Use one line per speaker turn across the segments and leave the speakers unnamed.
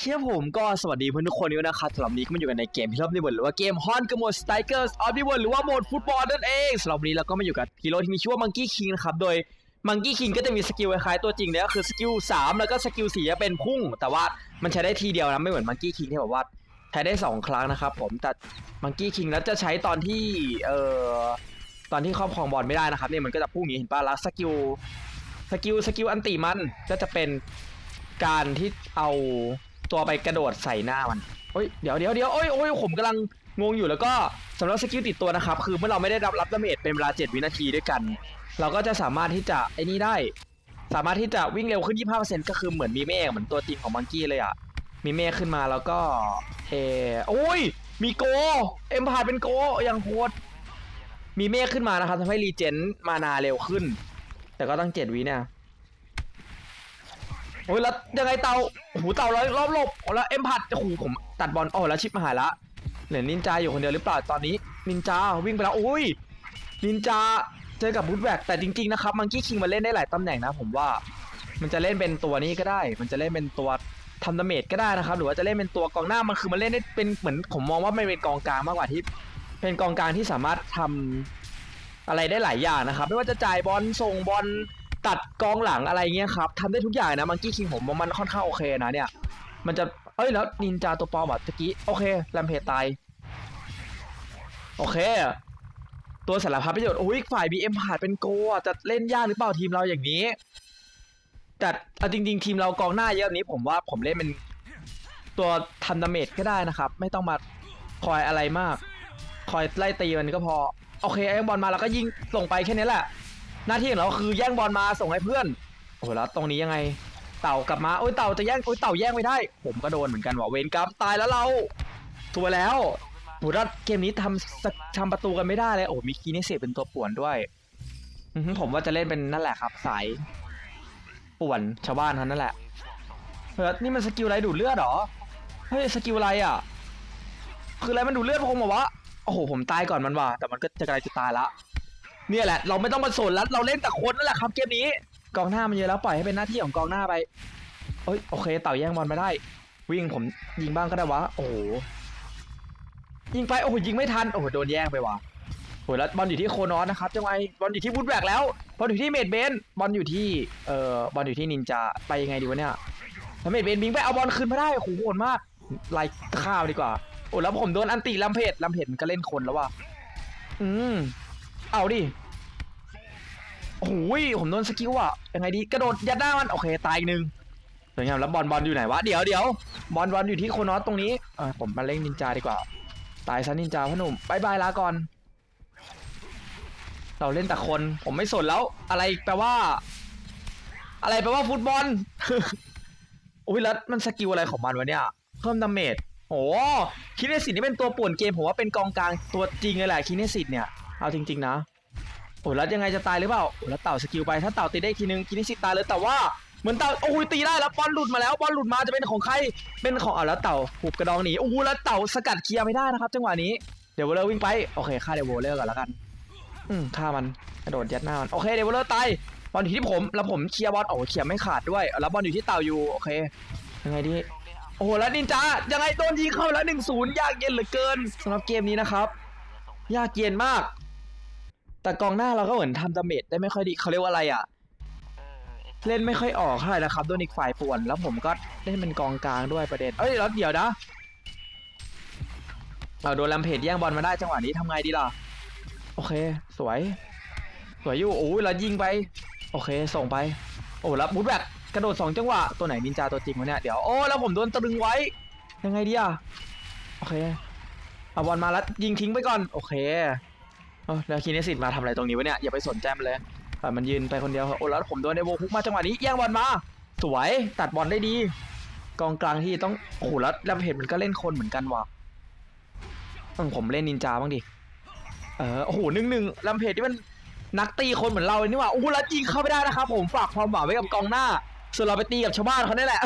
เคผมก็สวัสดีเพื่อนทุกคนด้วยนะครับสำหรับนี้ก็มาอยู่กันในเกมที่รอบนี้บนหรือว่าเกมฮอนกับโหมดสไตเกอร์สออฟดิวหรือว่าโหมดฟุตบอลนั่นเองสำหรับนี้เราก็มาอยู่กับฮีโร่ที่มีชื่อว่ามังกี้คิงนะครับโดยมังกี้คิงก็จะมีสกิลคล้ายๆตัวจริงเลยก็คือสกิล3แล้วก็สกิล4จะเป็นพุ่ง แต่ว่ามันใช้ได้ทีเดียวนะไม่เหมือนมังกี้คิงที่แบบว่าใช้ได้สองครั้งนะครับผมแต่มังกี้คิงแล้วจะใช้ตอนที่เอ่อตอนที่ครอบครองบอลไม่ได้นะครับเนี่ยมันก็จะพุ่งอย่างนี้เห็นป่ะแล้วสกิลสกิลสกิลอันติมันก็จะเป็นการที่เอา ตัวไปกระโดดใส่หน้ามันเฮ้ยเดี๋ยวเดี๋ยวเดี๋ยวโอ้ยโอ้ยผมกำลังงงอยู่แล้วก็สำหรับสกิลติดตัวนะครับ คือเมื่อเราไม่ได้รับรับดาเมจเป็นเวลา 7 วินาทีด้วยกัน เราก็จะสามารถที่จะไอ้นี่ได้ สามารถที่จะวิ่งเร็วขึ้น 25%ก็คือเหมือนมีเมฆเหมือนตัวจริงของมังกี้เลยอะมีเมฆขึ้นมาแล้วก็เออโอ้ยมีโก เอ็มพาดเป็นโกอย่างโคตรมีเมฆขึ้นมานะครับทำให้รีเจนมานาเร็วขึ้น แต่ก็ต้อง7 วิเนี่ย โอ้ยแล้วยังไงเตาโอ้โหเตาร้อยรอบหลบโอ้แล้วเอ็มพัดโอ้โหผมตัดบอลโอ้แล้วชิปมาหายละเหลือนินจาอยู่คนเดียวหรือเปล่าตอนนี้นินจาวิ่งไปแล้วโอ้ยนินจาเจอกับบูทแบกแต่จริงๆนะครับมังกี้คิงมันเล่นได้หลายตำแหน่งนะผมว่ามันจะเล่นเป็นตัวนี้ก็ได้ มันจะเล่นเป็นตัวทำดาเมจก็ได้นะครับ หรือว่าจะเล่นเป็นตัวกองหน้ามันคือมันเล่นได้เป็นเหมือนผมมองว่ามันเป็นกองกลางมากกว่าที่ เป็นกองกลางที่สามารถทำอะไรได้หลายอย่างนะครับ ไม่ว่าจะจ่ายบอลส่งบอล ตัดกองหลังอะไรเงี้ยครับทำได้ทุกอย่างนะมังกี้คิงผมว่ามันค่อนข้างโอเคนะเนี่ย มันจะเอ้ยแล้วนินจาตัวปลอมอะตะกี้โอเคแลมเพจตายโอเค ตัวสารพัดประโยชน์โอ้ยฝ่าย BM ผ่านเป็นโกะจะเล่นยากหรือเปล่าทีมเราอย่างนี้ แต่เอาจริง ๆ ทีมเรากองหน้าเยอะแบบนี้ผมว่าผมเล่นเป็นตัวทำดาเมจก็ได้นะครับ ไม่ต้องมาคอยอะไรมาก คอยไล่ตีมันก็พอ โอเคไอ้บอลมาแล้วก็ยิงส่งไปแค่นี้แหละ หน้าที่ของเราคือแย่งบอลมาส่งให้เพื่อน โอ้โหแล้วตรงนี้ยังไง เต่ากลับมาโอ้ยเต่าจะแย่งโอ้ยเต่าแย่งไม่ได้ ผมก็โดนเหมือนกันว่ะเวนกรรมตายแล้วเราตัวแล้วโหแล้วเกมนี้ทำทำประตูกันไม่ได้เลยโอ้โหมีคีนิเซเป็นตัวป่วนด้วยผมว่าจะเล่นเป็นนั่นแหละครับสายป่วนชาวบ้านเขานั่นแหละเฮ้ยนี่มันสกิลอะไรดูดเลือดเหรอเฮ้ยสกิลอะไรอะ คืออะไรมันดูดเลือดผมเหรอวะโอ้โหผมตายก่อนมันว่ะแต่มันก็จะกลายจะตายละ เนี่ยแหละเราไม่ต้องมาสนแล้วเราเล่นแต่คนนั่นแหละครับเกมนี้ กองหน้ามันเยอะแล้วปล่อยให้เป็นหน้าที่ของกองหน้าไปเอ้ยโอเค เต่าแย่งบอลไม่ได้ วิ่งผมยิงบ้างก็ได้วะโอ้โหยิงไปโอ้โหยิงไม่ทันโอ้โหโดนแย่งไปวะโอ้โหแล้วบอลอยู่ที่โคนอสนะครับจังไงบอลอยู่ที่วูดแบกแล้วบอลอยู่ที่เมดเบนบอลอยู่ที่เอ่อบอลอยู่ที่นินจาไปยังไงดีวะเนี่ยแล้วเมดเบนบิงไปเอาบอลคืนไม่ได้โอ้โหโหดมากไล่ข้าวดีกว่าโอ้แล้วผมโดนอันติลัมเพจลัมเพจมันก็เล่นคนแล้วว่ะอืมเอาดิ โอ้โหยผมโดนสกิลอะยังไงดีกระโดดยัดหน้ามันโอเคตายอีกหนึ่งสวยงามแล้วบอลบอลอยู่ไหนวะเดี๋ยวเดี๋ยวบอลบอลอยู่ที่โคนอสตรงนี้อผมมาเล่นนินจาดีกว่า ตายซะนินจาพ่อหนุ่มบายบายลาก่อน เราเล่นแต่คนผมไม่สนแล้ว อะไรแปลว่า อะไรแปลว่าฟุตบอลโอ้ยแล้วมันสกิลอะไรของมันวะเนี่ยเพิ่มดาเมจโอ้คิเนสิตนี่เป็นตัวป่วนเกมผมว่าเป็นกองกลางตัวจริงเลยแหละคิเนสิตเนี่ยเอาจริง ๆ นะ โอ้แล้วยังไงจะตายหรือเปล่าโอ้แล้วเต่าสกิลไปถ้าเต่าตีได้ทีนึงคินิสิตายเลยแต่ว่าเหมือนเต่าโอ้ยตีได้แล้วบอลหลุดมาแล้วบอลหลุดมาจะเป็นของใครเป็นของเอาแล้วเต่าหุบกระดองหนีโอ้แล้วเต่าสกัดเคลียร์ไม่ได้นะครับจังหวะนี้เดี๋ยวเวลเลอร์วิ่งไปโอเคฆ่าเดวเวลเลอร์ก่อนแล้วกันอืมฆ่ามันกระโดดยัดหน้ามันโอเคเดวเวลเลอร์ตายบอลอยู่ที่ผมแล้วผมเคลียร์บอลโอ้เคลียร์ไม่ขาดด้วยแล้วบอลอยู่ที่เต่าอยู่โอเค ยังไงดีโอ้โหแล้วนินจายังไงโดนยิงเข้าแล้วหนึ่งศูนย์ยากเย็นเหลือเกินสำหรับเกมนี้นะครับ ยากเย็นมาก แต่กองหน้าเราก็เหมือนทำดาเมจได้ไม่ค่อยดีเขาเรียกว่าอะไรอะ เล่นไม่ค่อยออกเท่าไหร่นะครับโดนอีกฝ่ายป่วน แล้วผมก็เล่นเป็นกองกลางด้วยประเด็น เอ้ยแล้วเดี๋ยวนะเราโดนลำเพจแย่งบอลมาได้จังหวะนี้ทำไงดีล่ะ โอเค สวย สวยอยู่โอ้ยเรายิงไป โอเค ส่งไป โอ้แล้วบูทแบกกระโดดสองจังหวะ ตัวไหนนินจาตัวจริงวะเนี่ย เดี๋ยว โอ้ แล้วผมโดนตรึงไว้ ยังไงดีอะโอเคเอาบอลมาแล้วยิงทิ้งไปก่อน โอเค แล้วคีเนสิตมาทำอะไรตรงนี้วะเนี่ย อย่าไปสนใจมันเลยปล่มันยืนไปคนเดียวโอ้แล้วผมโดนในโวคุกมาจังหวะนี้แย่งบอลมา สวยตัดบอลได้ดี กองกลางที่ต้องโอ้โหแล้วลำเพจมันก็เล่นคนเหมือนกันว่ะต้องผมเล่นนินจาบ้างดิเออโอ้โหหนึ่งหนึ่งลำเพจที่มันนักตีคนเหมือนเราเลยนี่ว่าโอ้โหแล้วยิงเข้าไม่ได้นะครับ ผมฝากความหวังไว้กับกองหน้า ส่วนเราไปตีกับชาวบ้านเขาเนี่ยแหละ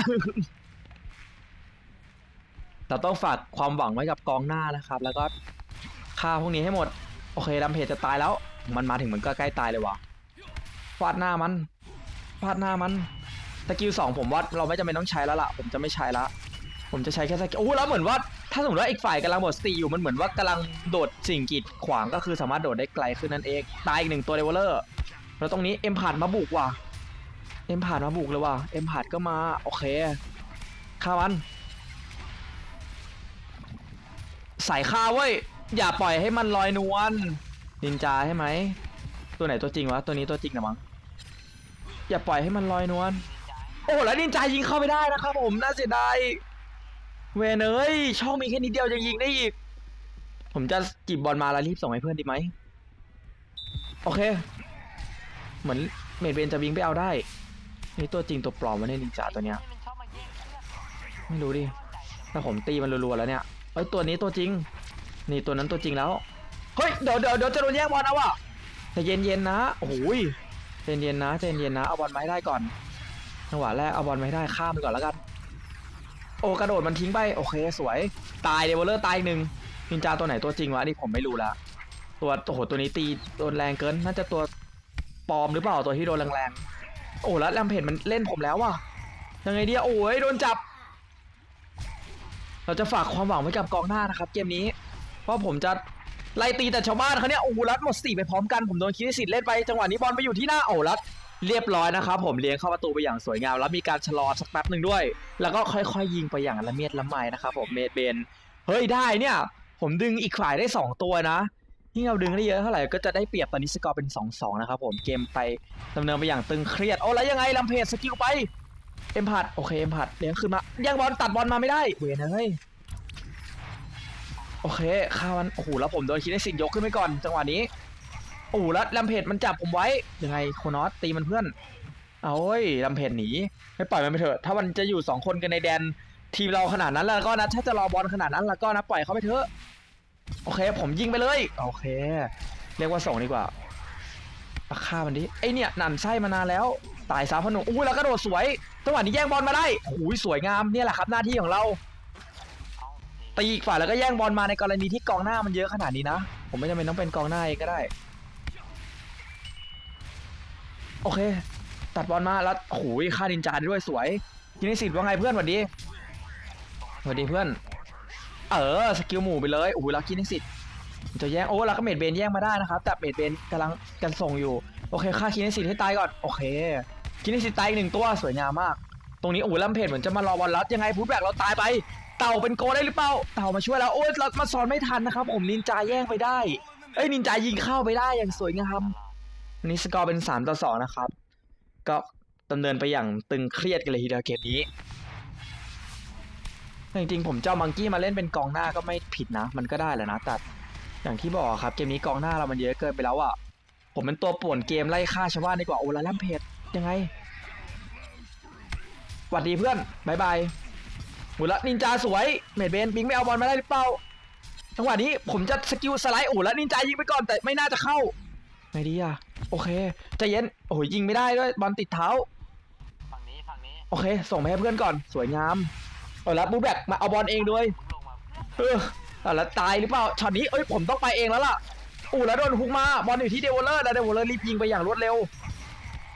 เราต้องฝากความหวังไว้กับกองหน้านะครับ แล้วก็ฆ่าพวกนี้ให้หมด โอเคลำเพจจะตายแล้ว มันมาถึงมันก็ใกล้ตายเลยว่ะฟาดหน้ามันฟาดหน้ามันสกิลสองผมว่าเราไม่จำเป็นต้องใช้แล้วล่ะ ผมจะไม่ใช้ละ ผมจะใช้แค่สกิลโอ้แล้วเหมือนว่า ถ้าสมมติว่าอีกฝ่ายกำลังหมดสติอยู่มันเหมือนว่ากำลังโดดสิ่งกีดขวางก็คือสามารถโดดได้ไกลขึ้นนั่นเอง ตายอีกหนึ่งตัวเดเวลเลอร์แล้วตรงนี้เอ็มผ่านมาบุกว่ะเอ็มผ่านมาบุกเลยว่ะเอ็มผ่านก็มาโอเคฆ่ามันใส่ฆ่าเว้ย อย่าปล่อยให้มันลอยนวลนินจาใช่ไหม ตัวไหนตัวจริงวะ ตัวนี้ตัวจริงนะมั้ง อย่าปล่อยให้มันลอยนวล โอ้แล้วนินจายิงเข้าไม่ได้นะครับผม น่าเสียดาย เวเอ้ยช่องมีแค่นิดเดียวยังยิงได้อีก ผมจะจีบบอลมาแล้วรีบส่งให้เพื่อนดีไหม โอเค เหมือนเมดเบนจะวิ่งไปเอาได้ นี่ตัวจริงตัวปลอมวะเนี่ยนินจาตัวเนี้ย ไม่รู้ดิ แต่ผมตีมันรัวๆแล้วเนี่ย เอ้ยตัวนี้ตัวจริง นี่ตัวนั้นตัวจริงแล้ว เฮ้ย เดี๋ยวเดี๋ยวเดี๋ยวจะโดนแย่งบอลเอาอะแต่เย็นๆนะ โอ้โหยใจเย็นๆนะใจเย็นๆนะ เอาบอลไม้ได้ก่อน จังหวะแรกเอาบอลไม้ได้ข้ามไปก่อนแล้วกัน โอ้กระโดดมันทิ้งไป โอเคสวย ตายเดวเลอร์ตายอีกหนึ่งนินจาตัวไหนตัวจริงวะนี่ผมไม่รู้ละ ตัวโอ้โหตัวนี้ตีโดนแรงเกิน น่าจะตัวปลอมหรือเปล่าตัวที่โดนแรงๆ โอ้แล้วแรมเพจมันเล่นผมแล้วว่ะ ยังไงดีอะโอ้ยโดนจับ เราจะฝากความหวังไว้กับกองหน้านะครับ เกมนี้ เพราะผมจะไล่ตีแต่ชาวบ้านเขาเนี่ยโอ้รัดหมดสี่ไปพร้อมกันผมโดนคิดสิทธิ์เล่นไปจังหวะนี้บอลไปอยู่ที่หน้าโอ้รัดเรียบร้อยนะครับผมเลี้ยงเข้าประตูไปอย่างสวยงาม แล้วมีการชะลอสักแป๊บหนึ่งด้วย แล้วก็ค่อยๆยิงไปอย่างละเมียดละไมนะครับผมเมดเบนเฮ้ยได้เนี่ย ผมดึงอีกฝ่ายได้สองตัวนะยิ่งเราดึงได้เยอะเท่าไหร่ก็จะได้เปรียบตอนนี้สกอร์เป็น 2-2 นะครับผมเกมไปดำเนินไปอย่างตึงเครียดโอ้แล้วยังไงลำเพจสกิลไปเอ็มพัดโอเคเอ็มพัดเลี้ยงขึ้นมาย่งบอลตัดบอลมาไม่ได้เวยนเฮ้ย โอเคข้ามันโอ้โหแล้วผมโดนคิดได้สินยกขึ้นไปก่อนจังหวะนี้โอ้โหแล้วลำเพจมันจับผมไว้ยังไงโคนอสตีมันเพื่อนเอาเว้ยลำเพจหนีไม่ปล่อยมันไปเถอะถ้ามันจะอยู่สองคนกันในแดนทีมเราขนาดนั้นแล้วก็นะถ้าจะรอบอลขนาดนั้นแล้วก็นะปล่อยเขาไปเถอะโอเค ผมยิงไปเลยโอเค เรียกว่าส่งดีกว่าอะฆ่ามันดิไอเนี่ยนันไส้มานานแล้วตายสามพนมอุ้ยแล้วกระโดดสวยจังหวะนี้แย่งบอลมาได้โอ้ยสวยงามเนี่ยแหละครับหน้าที่ของเรา ตีอีกฝ่ายแล้วก็แย่งบอลมาในกรณีที่กองหน้ามันเยอะขนาดนี้นะ ผมไม่จำเป็นต้องเป็นกองหน้าเองก็ได้ โอเค ตัดบอลมาแล้วโอ้ยฆ่าดินจาได้ด้วยสวยยินิสิทธิ์ว่าไงเพื่อนสวัสดีสวัสดีเพื่อน เออสกิลหมู่ไปเลยโอ้ยแล้วกินิสิทธิ์จะแย่งโอ้ล้วก็เมดเบนแย่งมาได้นะครับ แต่เมดเบนกำลังกันส่งอยู่โอเคฆ่าคินิสิทธิ์ให้ตายก่อนโอเคคินิสิทธิ์ตายอีกหนึ่งตัวสวยงามมาก ตรงนี้โอ้ยลำเพจเหมือนจะมารอบอลลัดยังไงพูดแบกเราตายไป เต่าเป็นโกได้หรือเปล่า เต่ามาช่วยแล้วโอ้ยเรามาสอนไม่ทันนะครับผมนินจาแย่งไปได้ เอ้ยนินจายิงเข้าไปได้อย่างสวยงามอันนี้สกอร์เป็น 3 ต่อ 2 นะครับ ก็ดำเนินไปอย่างตึงเครียดกันเลยทีเดียวเกมนี้จริงๆผมเจ้ามังกี้มาเล่นเป็นกองหน้าก็ไม่ผิดนะ มันก็ได้แหละนะแต่อย่างที่บอกครับเกมนี้กองหน้าเรามันเยอะเกินไปแล้วอะผมเป็นตัวป่วนเกมไล่ฆ่าชาวบ้านดีกว่าโอ้แล้วล่ำเพจยังไงสวัสดีเพื่อนบายบาย หมดละนินจาสวยเมดเบนปิงไม่เอาบอลมาได้หรือเปล่าจังหวะนี้ผมจะสกิลสไลด์โอ้แล้วนินจายิงไปก่อนแต่ไม่น่าจะเข้าไงดีอะโอเคใจเย็นโอ้ยยิงไม่ได้ด้วยบอลติดเท้า
ฝั่งนี้ฝั่งนี้
โอเค ส่งไปให้เพื่อนก่อนสวยงามเอาแล้วบูแบกมาเอาบอลเองด้วย
ผมลงมาเพื่อน
เออเอาแล้วตายหรือเปล่าช็อตนี้เอ้ยผมต้องไปเองแล้วล่ะโอ้แล้วโดนฮุกมาบอลอยู่ที่เดวอลเลอร์แล้วเดวอลเลอร์รีบยิงไปอย่างรวดเร็ว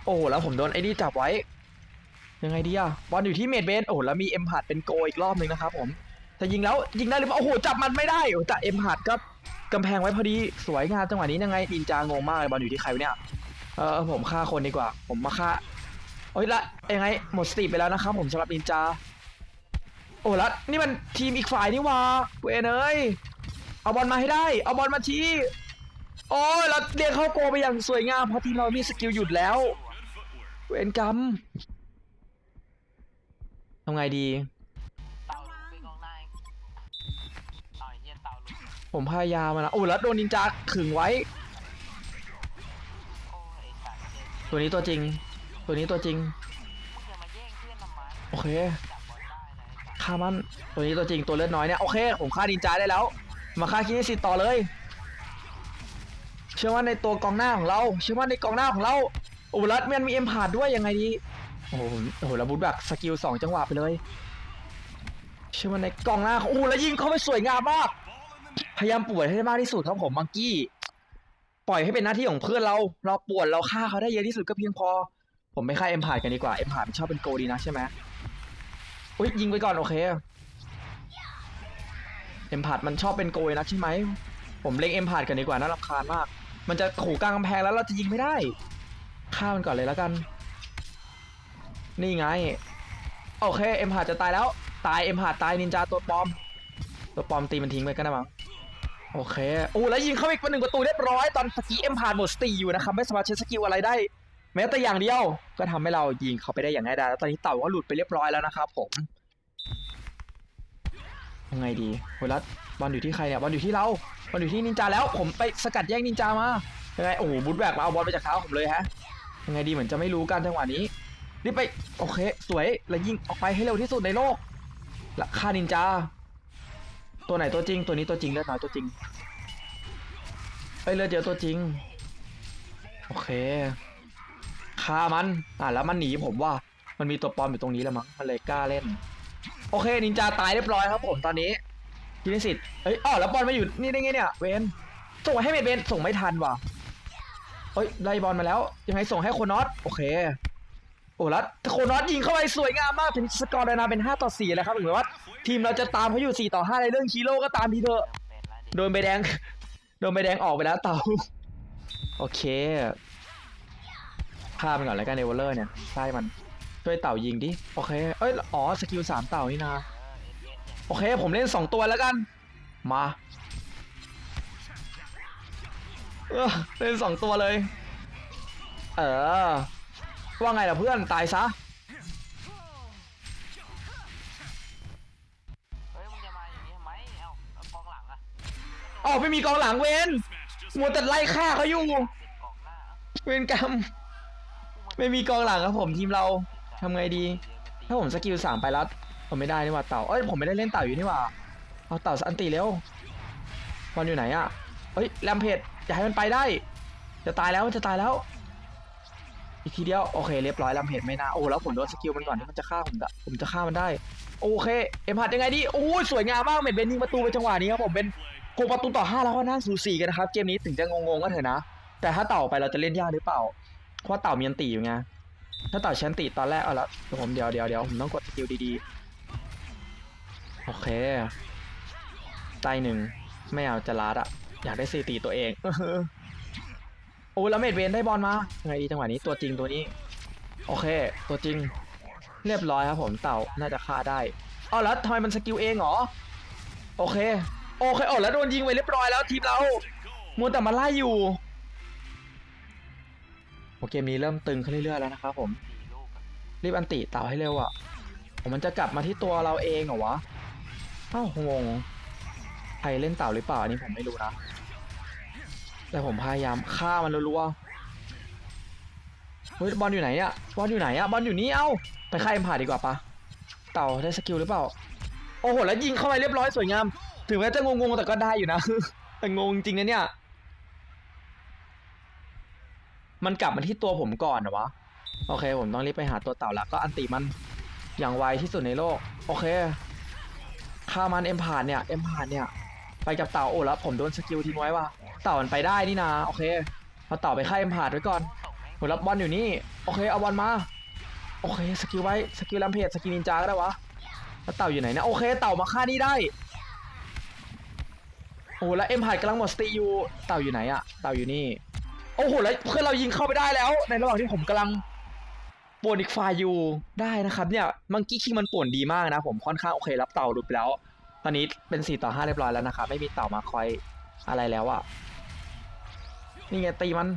โอ้แล้วผมโดนไอ้นี่จับไว้ ยังไงดีอะบอลอยู่ที่เมดเบนโอ้แล้วมีเอ็มพาดเป็นโกอีกรอบหนึ่งนะครับผมแต่ยิงแล้วยิงได้หรือเปล่าโอ้โหจับมันไม่ได้โอ้แต่เอ็มพาดก็กำแพงไว้พอดีสวยงามจังหวะนี้ยังไงนินจางงมากเลยบอลอยู่ที่ใครเนี่ยเออผมฆ่าคนดีกว่า ผมมาฆ่าโอ้ยละยังไงหมดสติไปแล้วนะครับผมสำหรับนินจาโอ้แล้วนี่มันทีมอีกฝ่ายนี่ว่าเวนเอ้ยเอาบอลมาให้ได้ เอาบอลมาทีโอ้ยแล้วเรียกเข้าโกไปอย่างสวยงามเพราะทีมเรามีสกิลหยุดแล้ว เวนกรรม ทำไงดี
เต่าลงไปกองหน้าเองเอาไอ้เหี้ยเต่าลุก
ผมพยายามมานะโอ้แล้วโดนนินจาขึงไว้
โอ้ยไอ้สัตว์เจ็บ
ตัวนี้ตัวจริง ตัวนี้ตัวจริง
มึงจะมาแย่งเพื่อนทำไม
โอเค
จับบอลได้นะไอ้สัตว์
ฆ่ามัน ตัวนี้ตัวจริง ตัวเลือดน้อยเนี่ย โอเค ผมฆ่านินจาได้แล้ว มาฆ่าคินิสิตต่อเลย เชื่อว่าในตัวกองหน้าของเรา เชื่อว่าในกองหน้าของเราโอ้แล้วมันมีเอ็มพาดด้วยยังไงดี โอ้โหโอ้โหแล้วบูทแบกสกิลสองจังหวะไปเลยเชื่อว่าในกองหน้าของโอ้โหแล้วยิงเข้าไปสวยงามมาก พยายามป่วนให้ได้มากที่สุดครับผมมังกี้ ปล่อยให้เป็นหน้าที่ของเพื่อนเรา เราป่วนเราฆ่าเขาได้เยอะที่สุดก็เพียงพอ ผมไม่ฆ่าเอ็มพาดกันดีกว่า เอ็มพาดมันชอบเป็นโกดีนะใช่ไหมอุ้ยยิงไปก่อนโอเค เอ็มพาดมันชอบเป็นโกยนักใช่ไหม ผมเล็งเอ็มพาดกันดีกว่าน่ารำคาญมาก มันจะขู่กลางกำแพงแล้วเราจะยิงไม่ได้ ฆ่ามันก่อนเลยแล้วกัน นี่ไง โอเคเอ็มพาดจะตายแล้ว ตายเอ็มพาดตายนินจาตัวปลอม ตัวปลอมตีมันทิ้งไปก็ได้มั้งโอเคโอ้แล้วยิงเข้าอีกหนึ่งประตูเรียบร้อยตอนตะกี้เอ็มพาดหมดสติอยู่นะครับไม่สามารถใช้สกิลอะไรได้ แม้แต่อย่างเดียวก็ทำให้เรายิงเขาไปได้อย่างง่ายดายแล้วตอนนี้เต่าก็หลุดไปเรียบร้อยแล้วนะครับผมยังไงดีโหรัสบอลอยู่ที่ใครเนี่ยบอลอยู่ที่เราบอลอยู่ที่นินจาแล้ว ผมไปสกัดแย่งนินจามายังไงโอ้โหบุดแบกมาเอาบอลไปจากเท้าผมเลยฮะยังไงดีเหมือนจะไม่รู้กันจังหวะนี้ รีบไป โอเค สวย แล้วยิงออกไปให้เร็วที่สุดในโลกละฆ่านินจา ตัวไหนตัวจริง ตัวนี้ตัวจริงเลือดน้อยตัวจริงเอ้ยเลือดเยอะตัวจริง โอเคฆ่ามัน อะแล้วมันหนีผมว่า มันมีตัวปลอมอยู่ตรงนี้แล้วมั้ง มันเลยกล้าเล่น โอเค นินจาตายเรียบร้อยครับผมตอนนี้ทีนิสิตเอ้ยอ๋อแล้วบอลมาอยู่นี่ได้ไงเนี่ย เวนส่งให้เมดเวนส่งไม่ทันว่ะเฮ้ยไล่บอลมาแล้ว ยังไงส่งให้โคนอสโอเค โอ้แล้วโคนอสยิงเข้าไปสวยงามมากเป็นสกอร์เลยนะเป็น 5 ต่อ4แล้วครับถึงแม้ว่า ทีมเราจะตามเขาอยู่ 4 ต่อ 5 ในเรื่องคีโร่ก็ตามทีเถอะโดนใบแดง โดนใบแดงออกไปแล้วเต่าโอเคฆ่ามันก่อนแล้วกันเอเวอร์เลอร์เนี่ยใช่มันช่วยเต่ายิงดิโอเคเอ้ยอ๋อสกิลสามเต่านี่นะโอเค ผมเล่นสองตัวแล้วกัน มาเเล่นสองตัวเลย เออ ว่าไงล่ะเพื่อนตายซะ
เฮ้ยมึงจะมาอย่างนี้ทำไมเอ้าแล้วกองหลังอะ
อ๋อไม่มีกองหลังเวนมัวแต่ไล่ฆ่าเขาอยู่
เป็นกองหน้า
เวนกรรม ไม่มีกองหลังครับผมทีมเราทำไงดี ถ้าผมสกิลสามไปแล้วผมไม่ได้นี่หว่าเต่าเอ้ยผมไม่ได้เล่นเต่าอยู่นี่หว่าเอาเต่าอันตีเร็วบอลอยู่ไหนอะเฮ้ยแรมเพจอย่าให้มันไปได้ จะตายแล้วจะตายแล้ว อีกทีเดียวโอเคเรียบร้อยแรมเพจไม่น่าโอ้แล้วผมโดนสกิลมันก่อนที่มันจะฆ่าผมอะผมจะฆ่ามันได้ โอเคเอ็มพัดยังไงดีโอ้ยสวยงามมากเม็ดเบนยิงประตูไปจังหวะนี้ครับผมเป็นหกประตูต่อห้าแล้วก็น่าสูสีกันนะครับเกมนี้ถึงจะงงๆก็เถอะนะ แต่ถ้าเต่าไปเราจะเล่นยากหรือเปล่าเพราะเต่ามีอันตีอยู่ไงถ้าเต่าชันติตอนแรกเอาละผมเดี๋ยวเดี๋ยวเดี๋ยวผมต้องกดสกิลดีๆโอเคใต้หนึ่งไม่เอาจะลาดอะอยากได้สี่ตีตัวเอง อ้แล้วเมดเวนได้บอลมาไงดีจังหวะนี้ตัวจริงตัวนี้ โอเค ตัวจริง เรียบร้อยครับผมเต่าน่าจะฆ่าได้เอาแล้วทำไมมันสกิลเองเหรอโอเค โอเคโอ้แล้วโดนยิงไปเรียบร้อยแล้วทีมเรามัวแต่มาไล่อยู่โอเกมนี้เริ่มตึงขึ้นเรื่อยๆแล้วนะครับผมรีบอันติเต่าให้เร็วอะผมมันจะกลับมาที่ตัวเราเองเหรอวะเอ้างงใครเล่นเต่าหรือเปล่าอันนี้ผมไม่รู้นะ แต่ผมพยายามฆ่ามันรัวๆเฮ้ยบอลอยู่ไหนอะบอลอยู่ไหนอะบอลอยู่นี่เอ้าไปฆ่าเอ็มผ่าดีกว่าปะเต่าได้สกิลหรือเปล่า โอ้โหแล้วยิงเข้าไปเรียบร้อยสวยงาม ถึงแม้จะงงๆแต่ก็ได้อยู่นะ แต่งงจริงนะเนี่ย มันกลับมาที่ตัวผมก่อนเหรอวะ โอเค ผมต้องรีบไปหาตัวเต่าละก็อันติมันอย่างไวที่สุดในโลก โอเคฆ่ามันเอ็มผ่านเนี่ยเอ็มผ่านเนี่ย ไปกับเต่าโอ้แล้วผมโดนสกิลทิ้งไว้ว่ะเต่ามันไปได้นี่นาโอเคเอาเต่าไปฆ่าเอ็มผ่านไว้ก่อนผมรับบอลอยู่นี่โอเคเอาบอลมาโอเคสกิลไว้สกิลแลมเพจสกิลนินจาก็ได้วะแล้วเต่าอยู่ไหนนะโอเคเต่ามาฆ่านี่ได้โอ้แล้วเอ็มผ่านกำลังหมดสติอยู่เต่าอยู่ไหนอะเต่าอยู่นี่โอ้โหแล้วเพื่อนเรายิงเข้าไปได้แล้ว ในระหว่างที่ผมกำลังป่วนอีกฝ่ายอยู่ได้นะครับเนี่ยมังกี้คิงมันป่วนดีมากนะผมค่อนข้างโอเครับเต่าลุดไปแล้ว อนนี้เป็น4ต่อ5เรียบร้อยแล้วนะครับไม่มีเต่ามาคอยอะไรแล้วอะนี่ไงตีมัน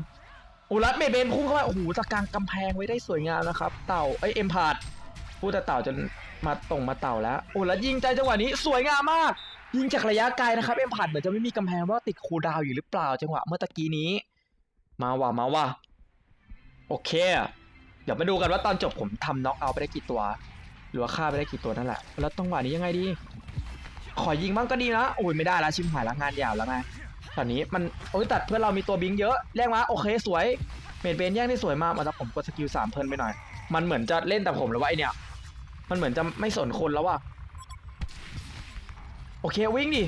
อุรัตเมเบนพุ่งเข้าไปโอ้โหจากกลางกำแพงไว้ได้สวยงามนะครับ เต่าเอ้ยเอ็มพาดพูดแต่เต่าจนมาตรงมาเต่าแล้วอ้แล้วยิงใจจังหวะนี้สวยงามมาก ยิงจากระยะไกลนะครับเอ็มพาดเหมือนจะไม่มีกำแพงว่าติดคูดาวอยู่หรือเปล่าจังหวะเมื่อตะกี้นี้ มาว่ะมาว่ะโอเค เดี๋ยวมาดูกันว่าตอนจบผมทำน็อกเอาไปได้กี่ตัว หรือว่าฆ่าไปได้กี่ตัวนั่นแหละ แล้วจังหวะนี้ยังไงดี ขอยิงบ้างก็ดีนะโอ้ยไม่ได้แล้วชิมหายล้วงานยาวแล้วไงตอนนี้มันโอ้ยตัดเพื่อนเรามีตัวบิงเยอะแรงมาโอเคสวยเมดเบนแย่งได้สวยมากมาแล้วผมกดสกิลสามเพลินไปหน่อย มันเหมือนจะเล่นแต่ผมแล้วว่าไอเนี่ยมันเหมือนจะไม่สนคนแล้วว่ะโอเควิ่งดิ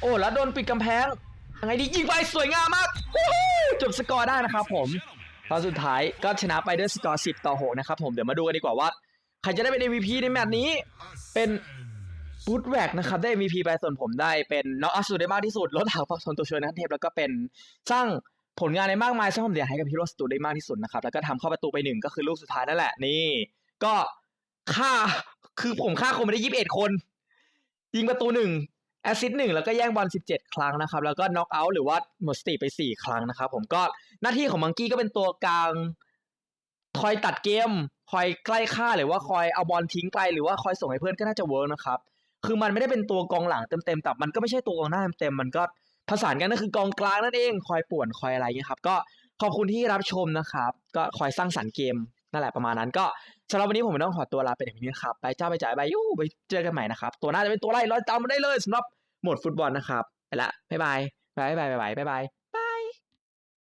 โอ้แล้วโดนปิดกำแพงยังไงดียิงไปสวยงามมากจบสกอร์ได้นะครับผมตอนสุดท้ายก็ชนะไปด้วยสกอร์10 ต่อ 6 นะครับผมเดี๋ยวมาดูกันดีกว่าว่า ใครจะได้เป็น MVP ในแมตช์นี้เป็น บูธแวกนะครับ ได้ MVP ไปส่วนผมได้เป็นน็อกอัพสุดได้มากที่สุดลดหางฟักทนตัวช่วยนักเทพแล้วก็เป็นสร้างผลงานในมากมายสร้างความเสียหายกับฮีโร่สตูได้มากที่สุดนะครับ แล้วก็ทำเข้าประตูไปหนึ่งก็คือลูกสุดท้ายนั่นแหละนี่ ก็ฆ่าคือผมฆ่าคนไปได้ยี่สิบเอ็ดคน ยิงประตูหนึ่งแอซิสต์หนึ่งแล้วก็แย่งบอลสิบเจ็ดครั้งนะครับ แล้วก็น็อกเอาท์หรือว่าหมดสติไปสี่ครั้งนะครับ ผมก็หน้าที่ของมังกี้ก็เป็นตัวกลางคอยตัดเกม คอยใกล้ค่าหรือว่าคอยเอาบอลทิ้งไกลหรือว่าคอยส่งให้เพื่อนก็น่าจะเวิร์กนะครับ คือมันไม่ได้เป็นตัวกองหลังเต็มๆแต่มันก็ไม่ใช่ตัวกองหน้าเต็มๆมันก็ผสานกันนั่นคือกองกลางนั่นเอง คอยป่วนคอยอะไรเงี้ยครับ ก็ขอบคุณที่รับชมนะครับ ก็คอยสร้างสรรค์เกมนั่นแหละประมาณนั้นก็สำหรับวันนี้ผมต้องขอตัวลาไปอย่างนี้ครับไปเจ้าไปจ่ายไปยูไปเจอกันใหม่นะครับ ตัวหน้าจะเป็นตัวไรรอตามมาได้เลยสำหรับหมดฟุตบอลนะครับไปละบ๊ายบายบ๊ายบายบ๊ายบายบ๊ายบาย